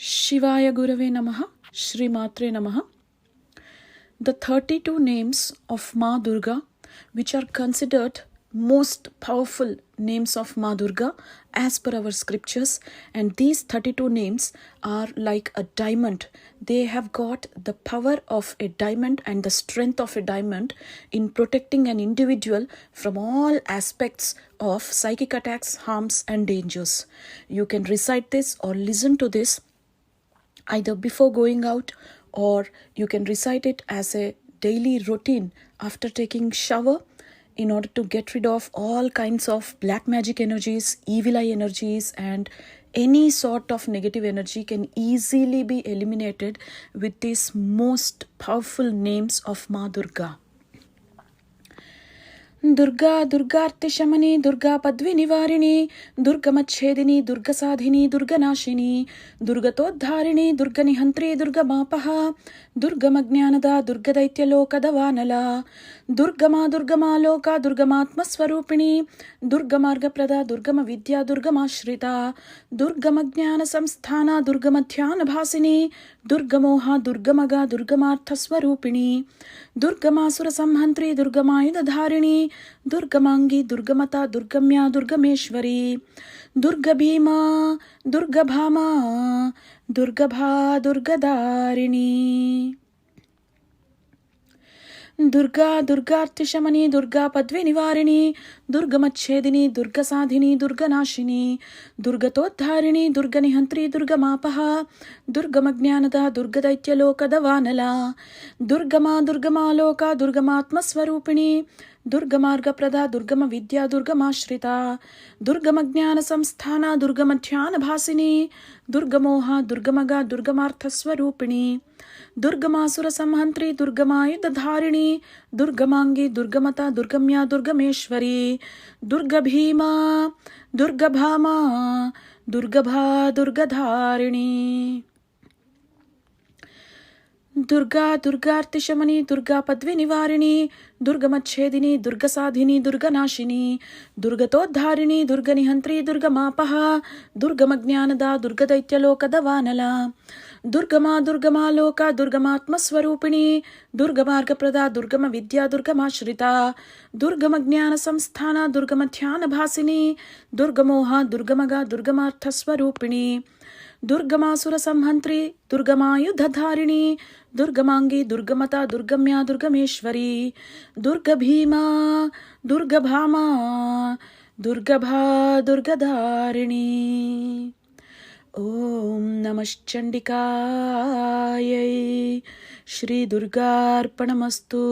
Shivaya Gurave Namaha, Shri Matre Namaha. The 32 names of Ma Durga, which are considered most powerful names of Ma Durga as per our scriptures, and these 32 names are like a diamond. They have got the power of a diamond and the strength of a diamond in protecting an individual from all aspects of psychic attacks, harms, and dangers. You can recite this or listen to this either before going out or you can recite it as a daily routine after taking shower in order to get rid of all kinds of black magic energies evil eye energies and any sort of negative energy can easily be eliminated with these most powerful names of ma durga Durga దుర్గార్తిశమని Durga పద్వి నివారిణి దుర్గమచ్ఛేదిని దుర్గసాధిని దుర్గనాశిని దుర్గతోద్ధారిణి దుర్గనిహంత్రి దుర్గమాపహ దుర్గమజ్ఞానద దుర్గదైత్యలోకదవానల దుర్గమా దుర్గమా లోక దుర్గమాత్మస్వరూపిణి దుర్గమార్గప్రద దుర్గమ విద్యా దుర్గమాశ్రిత దుర్గమజ్ఞాన సంస్థాన దుర్గమధ్యానభాసిని దుర్గమోహ దుర్గమగ దుర్గమార్థస్వరూపిణి దుర్గమాసుర సంహంత్రి దుర్గమాయుధధారిణి दुर्गमांगी दुर्गमता दुर्गम्या दुर्गमेश्वरी। दुर्गभीमा दुर्गभामा दुर्गभा दुर्गदारिणी। దుర్గా దుర్గార్తిషమని దుర్గా పద్వి నివారిణి దుర్గమచ్ఛేదిని దుర్గసాధిని దుర్గనాశిని దుర్గతోద్ధారిణి దుర్గనిహంత్రి దుర్గమాపహ దుర్గమజ్ఞానద దుర్గదైత్యలోకద వానల దుర్గమా దుర్గమాలోక దుర్గమాత్మస్వరూపిణి దుర్గమార్గప్రద దుర్గమ విద్యా దుర్గమాశ్రిత దుర్గమజ్ఞాన సంస్థాన దుర్గమధ్యాన భాసిని దుర్గమోహ దుర్గమగ దుర్గమార్థస్వరూపిణి దుర్గమాసుర సంహంత్రి దుర్గమాయుధధారిణి దుర్గమాంగి దుర్గమత దుర్గమ్య దుర్గమేశ్వరి దుర్గభీమా దుర్గభామా దుర్గభా దుర్గధారిణి. దుర్గా దుర్గార్తిశమని దుర్గా పద్వి నివారిణి దుర్గమచ్ఛేదిని దుర్గసాధిని దుర్గనాశిని దుర్గతోద్ధారిణి దుర్గనిహంత్రి దుర్గమాపహ దుర్గమజ్ఞానద దుర్గదైత్యలోకదవానల దుర్గమా दुर्गमा दुर्गमा लोका दुर्गमात्मस्वरूपिणी दुर्गमार्गप्रदा दुर्गम विद्या दुर्गमाश्रिता, दुर्गम ज्ञान संस्थान दुर्गम ध्यान भासीनी दुर्गमज्ञानसंस्थान दुर्गमध्यानभासिनी दुर्गमोहा दुर्गमगा दुर्गमार्थस्वरूपिणी दुर्गमासुरसंहन्त्री दुर्गमायुधधारिणी दुर्गमाङ्गी दुर्गमता दुर्गम्या दुर्गमेश्वरी दुर्ग भीमा दुर्गभीमा दुर्गभामा दुर्गभा दुर्गधारिणी। ఓం నమశ్చండికాయ శ్రీ దుర్గార్పణమస్తు